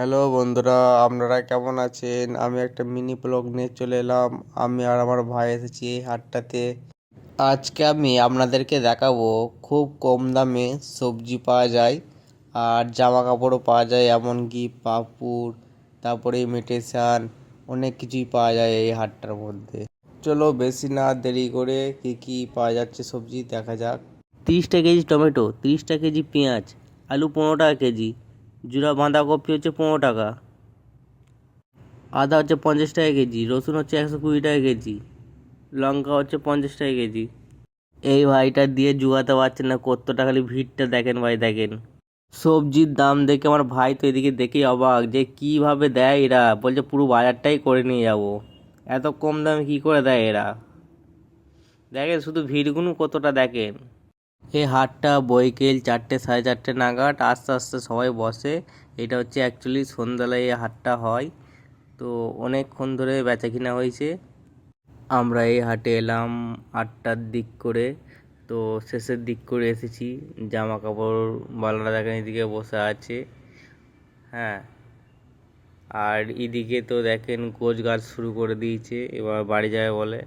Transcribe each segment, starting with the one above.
Hello বন্ধুরা, আপনারা কেমন আছেন? আমি একটা মিনি ব্লগ নিয়ে চলে এলাম। আমি আর আমার ভাই এসেছি এই হাটটাতে। আজকে আমি আপনাদেরকে দেখাবো, খুব কম দামে সবজি পাওয়া যায় আর জামা কাপড়ও পাওয়া যায়, এমনকি পাঁপড়, তারপরে ইমিটেশান অনেক কিছুই পাওয়া যায় এই হাটটার মধ্যে। চলো বেশি না দেরি করে কি কি পাওয়া যাচ্ছে সবজি দেখা যাক। তিরিশটা কেজি টমেটো, তিরিশটা কেজি পেঁয়াজ, আলু পনেরো টাকা কেজি জুড়া বাঁধাকপি হচ্ছে পনেরো টাকা। আদা হচ্ছে পঞ্চাশ টাকা কেজি, রসুন হচ্ছে একশো কুড়ি টাকা কেজি, লঙ্কা হচ্ছে পঞ্চাশ টাকা কেজি। এই ভাইটা দিয়ে জুগাতে পারছেন না কত খালি ভিড়টা দেখেন ভাই, দেখেন। সবজির দাম দেখে আমার ভাই তো এদিকে দেখেই অবাক, যে কীভাবে দেয় এরা? বলছে পুরো বাজারটাই করে নিয়ে যাব। এত কম দামে কী করে দেয় এরা? দেখেন শুধু ভিড়গুলো কতটা দেখেন। এই হাটটা, বৈকেল চারটে, সাড়ে চারটে নাগাদ আস্তে আস্তে সবাই বসে। এটা হচ্ছে অ্যাকচুয়ালি সন্ধ্যাবেলায় এই হাটটা হয়। তো অনেকক্ষণ ধরে বেচা কিনা হয়েছে। আমরা এই হাটে এলাম আটটার দিক করে। তো শেষের দিক করে এসেছি। জামা কাপড় বালারা দেখেন এদিকে বসে আছে। হ্যাঁ। আর এদিকে তো দেখেন কোচ গাছ শুরু করে দিয়েছে। এবার বাড়ি যাবে বলে।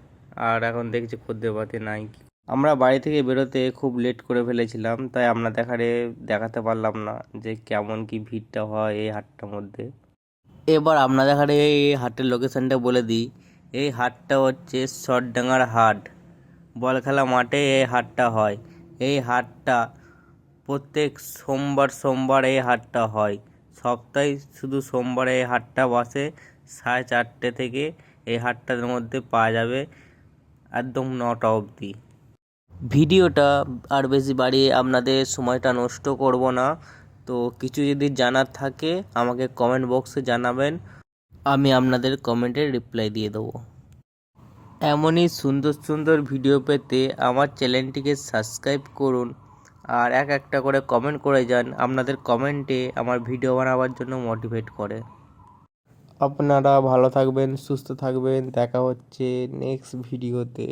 আর এখন দেখছি খদ্দের পাতি নাই। আমরা বাড়ি থেকে বেরোতে খুব লেট করে ফেলেছিলাম, তাই আমরা দেখারে দেখাতে পারলাম না যে কেমন কি ভিড়টা হয় এই হাটটার মধ্যে। এবার আপনাদের হাটে এই হাটের লোকেশানটা বলে দিই। এই হাটটা হচ্ছে সরডাঙ্গার হাট। বল খেলা মাঠে এই হাটটা হয়। এই হাটটা প্রত্যেক সোমবার সোমবার এই হাটটা হয়। সপ্তাহে শুধু সোমবার এই হাটটা বসে, সাড়ে চারটে থেকে এই হাটটার মধ্যে পাওয়া যাবে একদম নটা অবধি। ভিডিওটা আর বেশি বাড়িয়ে আপনাদের সময়টা নষ্ট করব না। তো কিছু যদি জানার থাকে, আমাকে কমেন্ট বক্সে জানাবেন। আমি আপনাদের কমেন্টের রিপ্লাই দিয়ে দেবো। এমনই সুন্দর সুন্দর ভিডিও পেতে আমার চ্যানেলটিকে সাবস্ক্রাইব করুন। আর এক একটা করে কমেন্ট করে যান, আপনাদের কমেন্টে আমার ভিডিও বানাবার জন্য মোটিভেট করে। আপনারা ভালো থাকবেন, সুস্থ থাকবেন। দেখা হচ্ছে নেক্সট ভিডিওতে